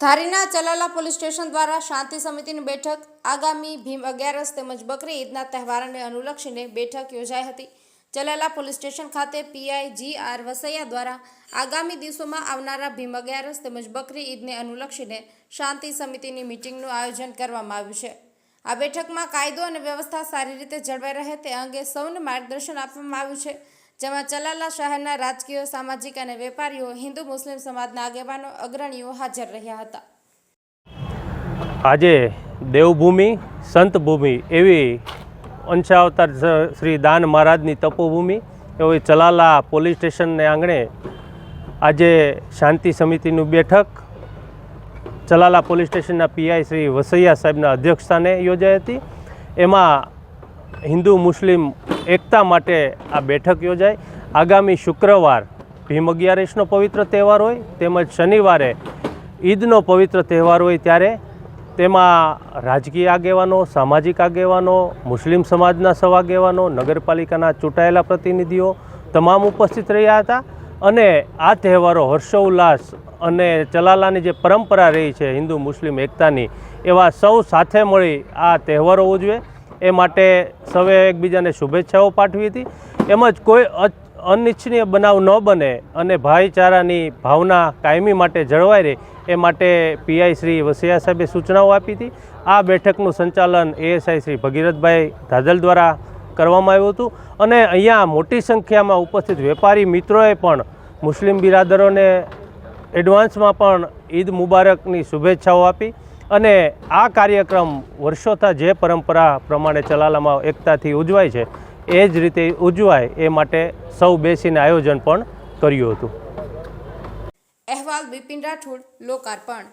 ધારીના Chalala police station દ્વારા શાંતિ સમિતિની બેઠક, આગામી ભીમ અગિયારસ તેમજ બકરી ઈદના તહેવારને અનુલક્ષીને બેઠક યોજાઈ હતી. ચલાલા પોલીસ સ્ટેશન ખાતે પીઆઈ જી આર વસૈયા દ્વારા આગામી દિવસોમાં આવનારા ભીમ અગિયારસ તેમજ બકરી ઈદને અનુલક્ષીને શાંતિ સમિતિની મિટિંગનું આયોજન કરવામાં આવ્યું છે. આ બેઠકમાં કાયદો અને વ્યવસ્થા સારી રીતે જળવાઈ રહે તે અંગે સૌને માર્ગદર્શન આપવામાં આવ્યું છે. જેમાં ચલાલા શહેરના રાજકીય, સામાજિક અને વેપારીઓ, હિન્દુ, મુસ્લિમ સમાજના આગેવાનો, અગ્રણીઓ હાજર રહ્યા હતા. આજે દેવભૂમિ સંતભૂમિ એવી અંશાવતાર શ્રી દાન મહારાજની તપોભૂમિ એવી ચલાલા પોલીસ સ્ટેશનને આંગણે આજે શાંતિ સમિતિનું બેઠક, ચલાલા પોલીસ સ્ટેશનના પીઆઈ શ્રી વસૈયા સાહેબના અધ્યક્ષસ્થાને યોજાઈ હતી. એમાં હિન્દુ મુસ્લિમ એકતા માટે આ બેઠક યોજાય. આગામી શુક્રવાર ભીમ અગિયારસનો પવિત્ર તહેવાર હોય, તેમજ શનિવારે ઈદનો પવિત્ર તહેવાર હોય ત્યારે તેમાં રાજકીય આગેવાનો, સામાજિક આગેવાનો, મુસ્લિમ સમાજના સૌ આગેવાનો નગરપાલિકાના ચૂંટાયેલા પ્રતિનિધિઓ તમામ ઉપસ્થિત રહ્યા હતા. અને આ તહેવારો હર્ષોલ્લાસ અને ચલાલાની જે પરંપરા રહી છે હિન્દુ મુસ્લિમ એકતાની, એવા સૌ સાથે મળી આ તહેવારો ઉજવે. એ માટે સૌએ એકબીજાને શુભેચ્છાઓ પાઠવી હતી. એમજ કોઈ અ- અનિચ્છનીય બનાવ ન બને અને ભાઈચારાની ભાવના કાયમી માટે જળવાઈ રહે એ માટે પીઆઈ શ્રી વસૈયા સાહેબે સૂચનાઓ આપી હતી. આ બેઠકનું સંચાલન એએસઆઈ શ્રી ભગીરથભાઈ ધાદલ દ્વારા કરવામાં આવ્યું હતું અને અહીંયા મોટી સંખ્યામાં ઉપસ્થિત વેપારી મિત્રોએ પણ મુસ્લિમ બિરાદરોને એડવાન્સમાં પણ ઈદ મુબારકની શુભેચ્છાઓ આપી. અને આ કાર્યક્રમ વર્ષોથી જે પરંપરા પ્રમાણે ચલાલામાં એકતાથી ઉજવાય છે, એ જ રીતે ઉજવાય એ માટે સૌ બેસીને આયોજન પણ કર્યું હતું. અહેવાલ બિપિન રાઠોડ, લોકાર્પણ.